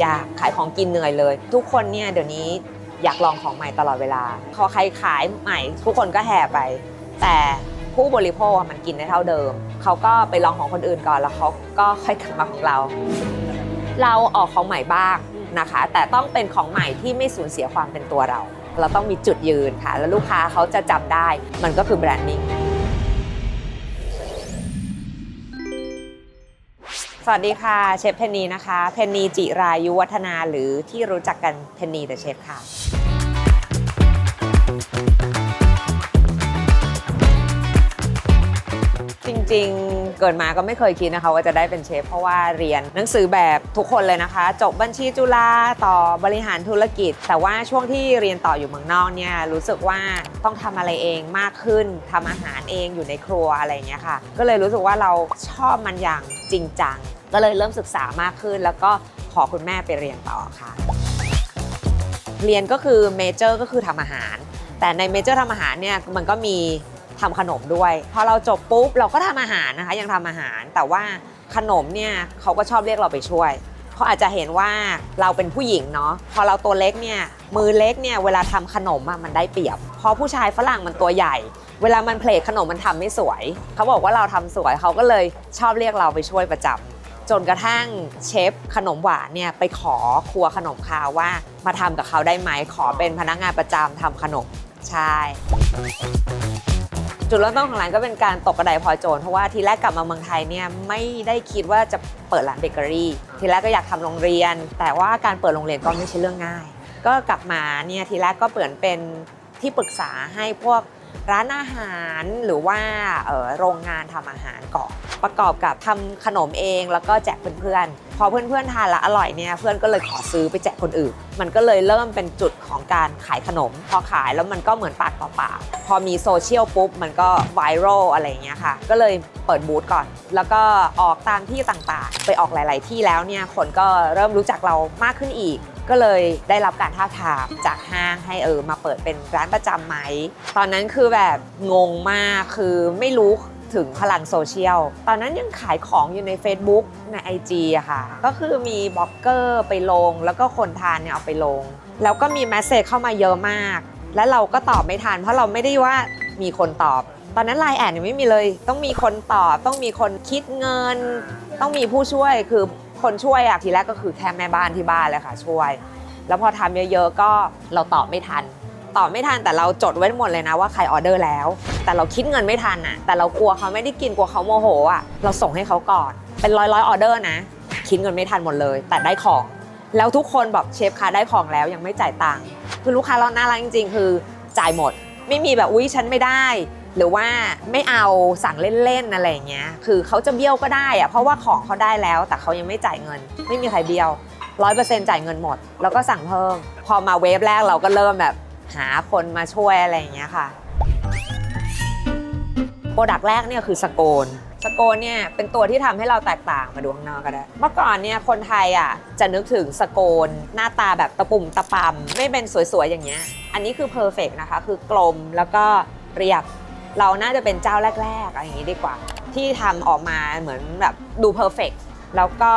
อยากขายของกินเหนื่อยเลย ทุกคนเนี่ยเดี๋ยวนี้อยากลองของใหม่ตลอดเวลา พอใครขายใหม่ ทุกคนก็แห่ไป แต่ผู้บริโภคมันกินได้เท่าเดิม เขาก็ไปลองของคนอื่นก่อนแล้วเขาก็ค่อยกลับมาของเรา เราออกของใหม่บ้างนะคะ แต่ต้องเป็นของใหม่ที่ไม่สูญเสียความเป็นตัวเรา เราต้องมีจุดยืนค่ะ แล้วลูกค้าเขาจะจำได้ มันก็คือแบรนดิ้ง สวัสดีค่ะเชฟเพนนีนะคะ เพนนีจิรายุวัฒนาหรือที่รู้จักกันเพนนีเดอะเชฟค่ะ จริงๆ เกิดมาก็ไม่เคยคิดนะคะ ว่าจะได้เป็นเชฟเพราะว่าเรียนหนังสือแบบทุกคนเลยนะคะ จบบัญชีจุฬาต่อบริหารธุรกิจ แต่ว่าช่วงที่เรียนต่ออยู่เมืองนอกเนี่ยรู้สึกว่าต้องทำอะไรเองมากขึ้นทำอาหารเองอยู่ในครัวอะไรอย่างเงี้ยค่ะ ก็เลยรู้สึกว่าเราชอบมันอย่างจริงจัง ก็เลยเริ่มศึกษามากขึ้น แล้วก็ขอคุณแม่ไปเรียนต่อค่ะ เรียนก็คือเมเจอร์ก็คือทำอาหาร แต่ในเมเจอร์ทำอาหารเนี่ยมันก็มีทำขนมด้วย พอเราจบปุ๊บเราก็ทำอาหารนะคะยังทำอาหาร แต่ว่าขนมเนี่ยเขาก็ชอบเรียกเราไปช่วยเขาอาจจะเห็นว่าเราเป็นผู้หญิงเนาะพอเราตัวเล็กเนี่ยมือเล็กเนี่ยเวลาทำขนมอะมันได้เปรียบพราะผู้ชายฝรั่งมันตัวใหญ่ เวลามันเพลทขนมมันทำไม่สวย เขาบอกว่าเราทำสวยเขาก็เลยชอบเรียกเราไปช่วยประจำ จนกระทั่งเชฟขนมหวานเนี่ยไปขอครัวขนมคาวว่ามาทำกับเขาได้ไหมขอเป็นพนักงานประจำทำขนมใช่จุดเริ่มต้นของร้านก็เป็นการตกกระไดพอยโจรเพราะว่าทีแรกกลับมาเมืองไทยเนี่ยไม่ได้คิดว่าจะเปิดร้านเบเกอรี่ ทีแรกก็อยากทำโรงเรียน แต่ว่าการเปิดโรงเรียนก็ไม่ใช่เรื่องง่าย ก็กลับมาเนี่ยทีแรกก็เปิดเป็นที่ปรึกษาให้พวกร้านอาหารหรือว่าออโรงงานทำอาหารก่อน ประกอบกับทำขนมเองแล้วก็แจกเพื่อนๆ พอเพื่อนๆทานแล้วอร่อยเนี่ยเพื่อนก็เลยขอซื้อไปแจกคนอื่น มันก็เลยเริ่มเป็นจุดของการขายขนม พอขายแล้วมันก็เหมือนปากต่อปากพอมีโซเชียลปุ๊บมันก็ไวรัลอะไรเงี้ยค่ะ ก็เลยเปิดบูธก่อน แล้วก็ออกตามที่ต่างๆ ไปออกหลาย ๆ ที่แล้วเนี่ยคนก็เริ่มรู้จักเรามากขึ้นอีกก็เลยได้รับการท้าทามจากห้างให้เออมาเปิดเป็นร้านประจำไหม ตอนนั้นคือแบบงงมากคือไม่รู้ ถึงพลังโซเชียล ตอนนั้นยังขายของอยู่ใน Facebook ใน IG อะค่ะ ก็คือมีบล็อกเกอร์ไปลง แล้วก็คนทานเนี่ยเอาไปลง แล้วก็มีแมสเซจเข้ามาเยอะมาก แล้วเราก็ตอบไม่ทันเพราะเราไม่ได้ว่ามีคนตอบ ตอนนั้นไลน์แอดยังไม่มีเลย ต้องมีคนตอบ ต้องมีคนคิดเงิน ต้องมีผู้ช่วย คือคนช่วยอะทีแรกก็คือแค่แม่บ้านที่บ้านเลยค่ะช่วย แล้วพอทำเยอะๆก็เราตอบไม่ทัน ตอบไม่ทันแต่เราจดไว้หมดเลยนะว่าใครออเดอร์แล้ว แต่เราคิดเงินไม่ทันอะ แต่เรากลัวเขาไม่ได้กินกลัวเขาโมโหอะเราส่งให้เขาก่อน เป็นร้อยร้อยออเดอร์นะ คิดเงินไม่ทันหมดเลย แต่ได้ของ แล้วทุกคนแบบเชฟคะได้ของแล้วยังไม่จ่ายตังค์คือลูกค้าเราน่ารักจริง ๆ คือจ่ายหมด ไม่มีแบบอุ้ยฉันไม่ได้ หรือว่าไม่เอาสั่งเล่นๆอะไรอย่างเงี้ยคือเขาจะเบี้ยวก็ได้อะเพราะว่าของเขาได้แล้ว แต่เขายังไม่จ่ายเงิน ไม่มีใครเบี้ยวร้อยเปอร์เซ็นต์จ่ายเงินหมด แล้วก็สั่งเพิ่ม พอมาเวฟแรกเราก็เริ่มแบบ หาคนมาช่วยอะไรอย่างเงี้ยค่ะโปรดักต์แรกเนี่ยคือสโกนสโกนเนี่ยเป็นตัวที่ทำให้เราแตกต่างมาดูข้างนอกก็ได้ เมื่อก่อนเนี่ยคนไทยอะจะนึกถึงสโกนหน้าตาแบบตะปุ่มตะปำไม่เป็นสวยๆอย่างเงี้ย อันนี้คือเพอร์เฟกนะคะ คือกลมแล้วก็เรียบ เราน่าจะเป็นเจ้าแรกๆอะไรอย่างนี้ดีกว่า ที่ทำออกมาเหมือนแบบดูเพอร์เฟก แล้วก็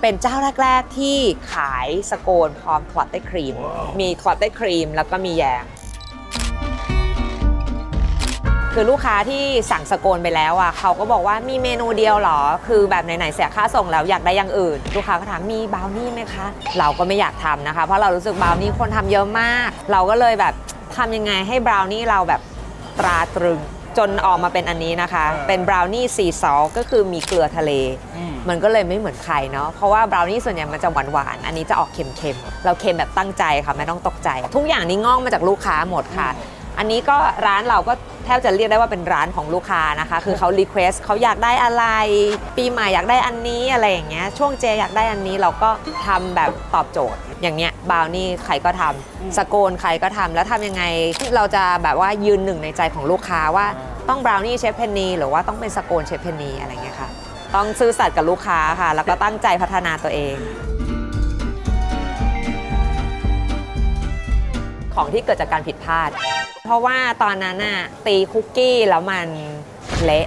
เป็นเจ้าแรก ๆ ที่ขายสโกนพร้อมคลอตได้ครีม มีคลอตได้ครีม แล้วก็มีแยมคือลูกค้าที่สั่งสโกนไปแล้วอะเขาก็บอกว่ามีเมนูเดียวเหรอ คือแบบไหนๆเสียค่าส่งแล้วอยากได้อย่างอื่น ลูกค้าก็ถามมีบราวนี่ไหมคะ เราก็ไม่อยากทำนะคะ เพราะเรารู้สึกบราวนี่คนทำเยอะมาก เราก็เลยแบบทำยังไงให้บราวนี่เราแบบตราตรึง จนออกมาเป็นอันนี้นะคะ เป็นบราวนี่ซีซอลก็คือมีเกลือทะเล มันก็เลยไม่เหมือนใครเนาะเพราะว่าบราวนี่ส่วนใหญ่มันจะหวานหวานๆอันนี้จะออกเค็มๆ เราเค็มแบบตั้งใจค่ะไม่ต้องตกใจ ทุกอย่างนี้งอกมาจากลูกค้าหมดค่ะ อันนี้ก็ร้านเราก็แทบจะเรียกได้ว่าเป็นร้านของลูกค้านะคะ คือเขารีเควสเขาอยากได้อะไร ปีใหม่อยากได้อันนี้อะไรอย่างเงี้ยช่วงเจอยากได้อันนี้เราก็ทำแบบตอบโจทย์ อย่างเงี้ยบราวนี่ใครก็ทำสโกนใครก็ทำแล้วทำยังไงเราจะแบบว่ายืนหนึ่งในใจของลูกค้าว่า ต้องบราวนี่เชฟเพนนีหรือว่าต้องเป็นสโกนเชฟเพนนีอะไรเงี้ยค่ะ ต้องซื่อสัตย์กับลูกค้าค่ะ แล้วก็ตั้งใจพัฒนาตัวเอง ของที่เกิดจากการผิดพลาด เพราะว่าตอนนั้นน่ะตีคุกกี้แล้วมันเละ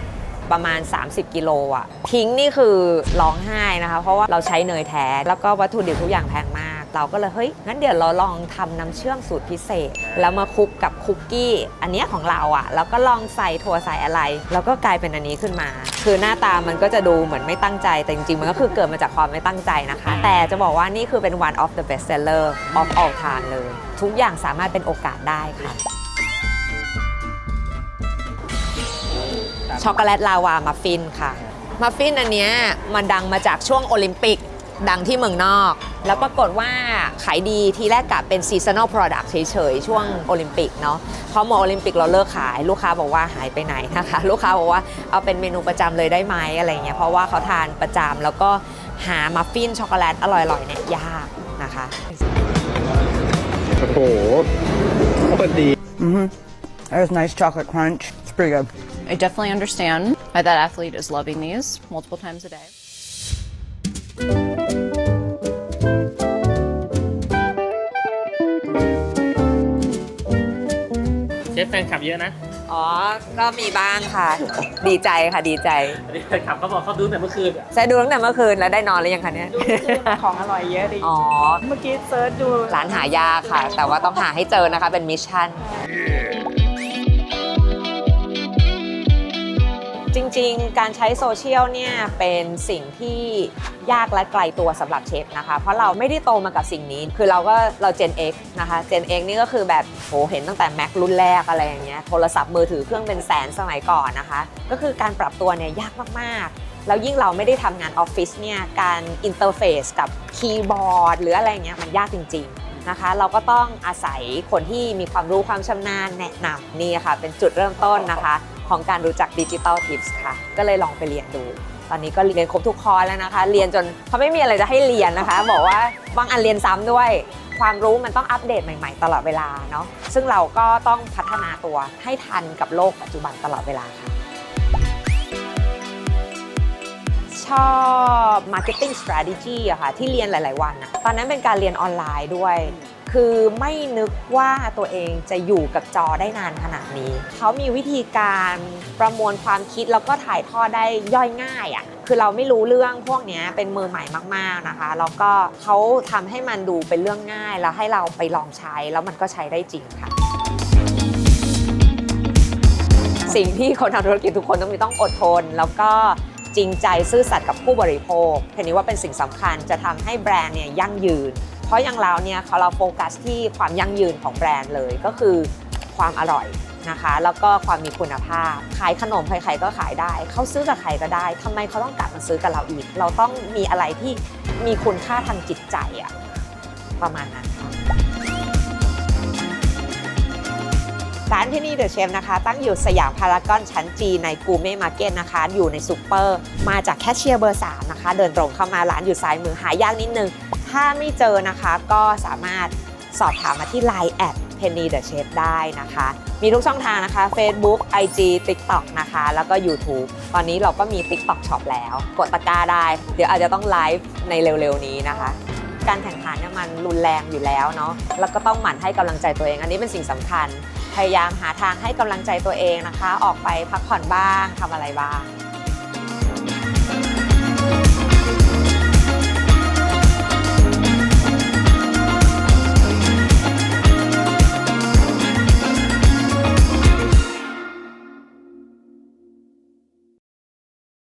ประมาณ 30 กิโลอะทิ้งนี่คือร้องไห้นะคะ เพราะว่าเราใช้เนยแท้ แล้วก็วัตถุดิบทุกอย่างแพงมาก เราก็เลยเฮ้ยงั้นเดี๋ยวเราลองทำน้ำเชื่อมสูตรพิเศษ แล้วมาคลุกกับคุกกี้ อันเนี้ยของเราอะแล้วก็ลองใส่ถั่วใส่อะไร แล้วก็กลายเป็นอันนี้ขึ้นมา คือหน้าตามันก็จะดูเหมือนไม่ตั้งใจแต่จริงๆมันก็คือเกิดมาจากความไม่ตั้งใจนะคะ แต่จะบอกว่านี่คือเป็น one of the best seller of all time เลย ทุกอย่างสามารถเป็นโอกาสได้ค่ะ ช็อกโกแลตลาวามัฟฟินค่ะ มัฟฟินอันเนี้ยมันดังมาจากช่วงโอลิมปิกดังที่เมืองนอก แล้วปรากฏว่าขายดีทีแรกกะเป็นซีซัน a ล product เฉยๆ ช่วงโอลิมปิกเนาะพอหมดโอลิมปิกเราเลิกขาย ลูกค้าบอกว่าหายไปไหนนะคะ ลูกค้าบอกว่าเอาเป็นเมนูประจำเลยได้ไหมอะไรเงี้ยเพราะว่าเขาทานประจำแล้วก็หามัฟฟินช็อกโกแลตอร่อยๆเนี่ยยากนะคะโอ้โหโคตรดี That was nice chocolate crunch. It's pretty good. I definitely understand why that athlete is loving these multiple times a day. เชฟแฟนคลับเยอะนะอ๋อ ก็มีบ้างค่ะ ดีใจค่ะดีใจอันนี้แฟนคลับเขาบอกเขาดูแต่เมื่อคืนอะ ใช่ดูตั้งแต่เมื่อคืนแล้วได้นอนหรือยังคะเนี่ย ของอร่อยเยอะดี อ๋อ เมื่อกี้เซิร์ชดู ร้านหายากค่ะ แต่ว่าต้องหาให้เจอนะคะเป็นมิชชั่น จริงๆ การใช้โซเชียลเนี่ยเป็นสิ่งที่ยากและไกลตัวสำหรับเชฟนะคะ เพราะเราไม่ได้โตมากับสิ่งนี้ คือเราก็เรา Gen X นะคะ Gen X นี่ก็คือแบบโหเห็นตั้งแต่ Mac รุ่นแรกอะไรอย่างเงี้ยโทรศัพท์มือถือเครื่องเป็นแสนสมัยก่อนนะคะ ก็คือการปรับตัวเนี่ยยากมากๆ แล้วยิ่งเราไม่ได้ทำงานออฟฟิศเนี่ยการอินเทอร์เฟซกับคีย์บอร์ดหรืออะไรเงี้ยมันยากจริงๆนะคะ เราก็ต้องอาศัยคนที่มีความรู้ความชำนาญแนะนำนี่ค่ะเป็นจุดเริ่มต้นนะคะ ของการรู้จักดิจิ t a ลทิปส์ค่ะ ก็เลยลองไปเรียนดู ตอนนี้ก็เรียนครบทุกคอร์สแล้วนะคะ เรียนจนเขาไม่มีอะไรจะให้เรียนนะคะ บอกว่าบางอันเรียนซ้ำด้วย ความรู้มันต้องอัปเดตใหม่ ๆ ตลอดเวลาเนาะ ซึ่งเราก็ต้องพัฒนาตัวให้ทันกับโลกปัจจุบันตลอดเวลาค่ะชอบ Marketing Strategy อะค่ะ ที่เรียนหลาย ๆ วันอะตอนนั้นเป็นการเรียนออนไลน์ด้วย คือไม่นึกว่าตัวเองจะอยู่กับจอได้นานขนาดนี้ เขามีวิธีการประมวลความคิดแล้วก็ถ่ายทอดได้ย่อยง่ายอะคือเราไม่รู้เรื่องพวกนี้เป็นมือใหม่มาก ๆนะคะ แล้วก็เขาทำให้มันดูเป็นเรื่องง่าย แล้วให้เราไปลองใช้ แล้วมันก็ใช้ได้จริงค่ะสิ่งที่คนทำธุรกิจทุกคนต้องมีต้องอดทน แล้วก็จริงใจซื่อสัตย์กับผู้บริโภคเพนี้ว่าเป็นสิ่งสำคัญจะทำให้แบรนด์เนี่ยยั่งยืน เพราะอย่างเราเนี่ยเขาเราโฟกัสที่ความยั่งยืนของแบรนด์เลยก็คือความอร่อยนะคะแล้วก็ความมีคุณภาพ ขายขนมใครๆก็ขายได้ เขาซื้อกับใครก็ได้ทำไมเขาต้องกลับมาซื้อกับเราอีก เราต้องมีอะไรที่มีคุณค่าทางจิตใจอะประมาณนั้นร้านที่นี่เดอะเชฟนะคะ ตั้งอยู่สยามพารากอนชั้นจีในกูเม่มาร์เก็ตนะคะ อยู่ในซูเปอร์ มาจากแคชเชียร์เบอร์3นะคะ เดินตรงเข้ามาร้านอยู่ซ้ายมือหายากนิดนึง ถ้าไม่เจอนะคะก็สามารถสอบถามมาที่ Line แอด Penny the Chef ได้นะคะ มีทุกช่องทางนะคะ Facebook IG TikTok นะคะ แล้วก็ YouTube ตอนนี้เราก็มี TikTok Shop แล้ว กดตะกร้าได้ เดี๋ยวอาจจะต้องไลฟ์ในเร็วๆนี้นะคะ การแข่งขันเนี่ยมันรุนแรงอยู่แล้วเนาะแล้วก็ต้องหมั่นให้กำลังใจตัวเอง อันนี้เป็นสิ่งสำคัญ พยายามหาทางให้กำลังใจตัวเองนะคะ ออกไปพักผ่อนบ้างทำอะไรบ้าง